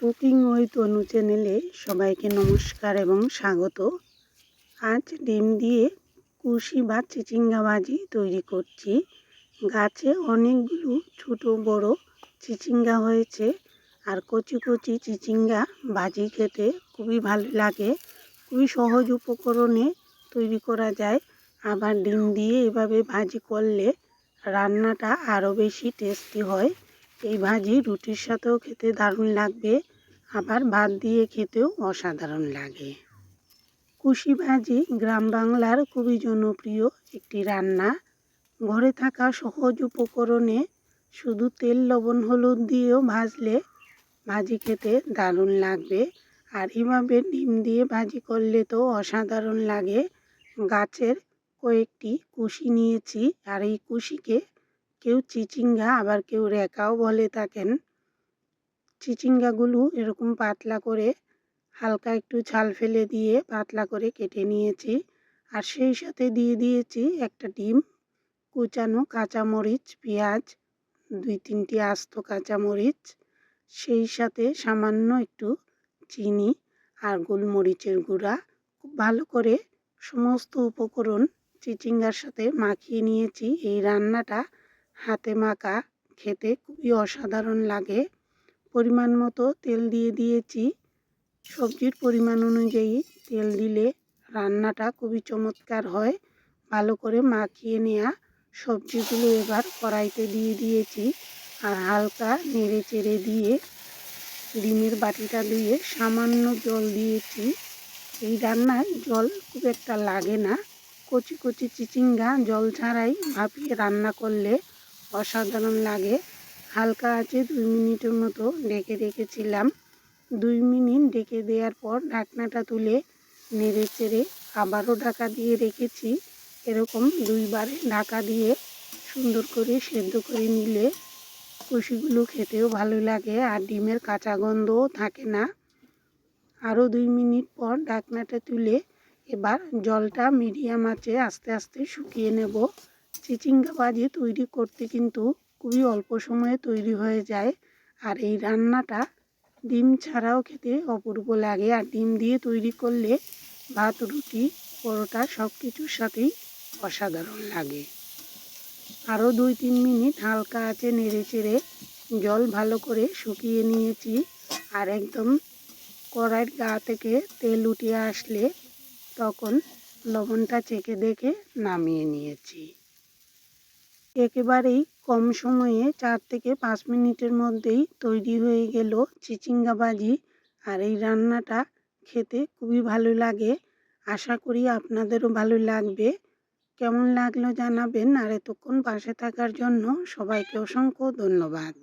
Cooking ওই তনু চ্যানেলে সবাইকে নমস্কার এবং স্বাগত। আজ ডিম দিয়ে কুশি বা চিচিঙ্গা ভাজি তৈরি করছি। গাছে অনেকগুলো ছোট বড় চিচিঙ্গা হয়েছে আর কচি কচি চিচিঙ্গা ভাজি খেতে খুবই ভালো লাগে। খুবই সহজ উপকরণে তৈরি করা যায়। আবার ডিম দিয়ে এভাবে ভাজি করলে রান্নাটা আরও বেশি টেস্টি হয়। এই ভাজি রুটির সাথেও খেতে দারুণ লাগবে, আবার ভাত দিয়ে খেতেও অসাধারণ লাগে। কুশি ভাজি গ্রাম বাংলার খুবই জনপ্রিয় একটি রান্না। ঘরে থাকা সহজ উপকরণে শুধু তেল, লবণ, হলুদ দিয়েও ভাজলে ভাজি খেতে দারুণ লাগবে, আর এভাবে ডিম দিয়ে ভাজি করলে তো অসাধারণ লাগে। গাছের কয়েকটি কুশি নিয়েছি, আর এই কুশিকে কেউ চিচিঙ্গা, আবার কেউ রেকাও বলে থাকেন। চিচিঙ্গাগুলো এরকম পাতলা করে হালকা একটু ছাল ফেলে দিয়ে পাতলা করে কেটে নিয়েছি। আর সেই সাথে দিয়ে দিয়েছি একটা ডিম, কুচানো কাঁচামরিচ, পেঁয়াজ, দুই তিনটি আস্ত কাঁচামরিচ, সেই সাথে সামান্য একটু চিনি আর গোলমরিচের গুঁড়া। খুব ভালো করে সমস্ত উপকরণ চিচিঙ্গার সাথে মাখিয়ে নিয়েছি। এই রান্নাটা হাতে মাখা খেতে খুবই অসাধারণ লাগে। পরিমাণ মতো তেল দিয়ে দিয়েছি। সবজির পরিমাণ অনুযায়ী তেল দিলে রান্নাটা খুবই চমৎকার হয়। ভালো করে মাখিয়ে নেওয়া সবজিগুলো এবার কড়াইতে দিয়ে দিয়েছি আর হালকা নেড়ে চেড়ে দিয়ে ডিমের বাটিটা দিয়ে সামান্য জল দিয়েছি। এই রান্নায় জল খুব একটা লাগে না। কচি কচি চিচিঙ্গা জল ছাড়াই ভাপিয়ে রান্না করলে অসাধারণ লাগে। হালকা আছে দুই মিনিটের মতো ডেকে রেখেছিলাম। দুই মিনিট ডেকে দেওয়ার পর ঢাকনাটা তুলে নেড়ে চেড়ে আবারও ঢাকা দিয়ে রেখেছি। এরকম দুইবারে ঢাকা দিয়ে সুন্দর করে সেদ্ধ করে নিলে কুশিগুলো খেতেও ভালো লাগে আর ডিমের কাঁচা গন্ধও থাকে না। আরও দুই মিনিট পর ঢাকনাটা তুলে এবার জলটা মিডিয়াম আছে আস্তে আস্তে শুকিয়ে নেব। চিচিঙ্গা ভাজি তৈরি করতে কিন্তু খুবই অল্প সময়ে তৈরি হয়ে যায়। আর এই রান্নাটা ডিম ছাড়াও খেতে অপূর্ব লাগে। আর ডিম দিয়ে তৈরি করলে ভাত, রুটি, পরোটা সব কিছুর সাথেই অসাধারণ লাগে। আরও দুই তিন মিনিট হালকা আছে নেড়ে চেড়ে জল ভালো করে শুকিয়ে নিয়েছি। আর একদম কড়াইয়ের গা থেকে তেল উঠিয়ে আসলে তখন লবণটা চেখে দেখে নামিয়ে নিয়েছি। একেবারেই কম সময়ে চার থেকে পাঁচ মিনিটের মধ্যেই তৈরি হয়ে গেল চিচিঙ্গা ভাজি আর এই রান্নাটা খেতে খুবই ভালো লাগে। আশা করি আপনাদেরও ভালো লাগবে। কেমন লাগল জানাবেন। আর এতক্ষণ পাশে থাকার জন্য সবাইকে অসংখ্য ধন্যবাদ।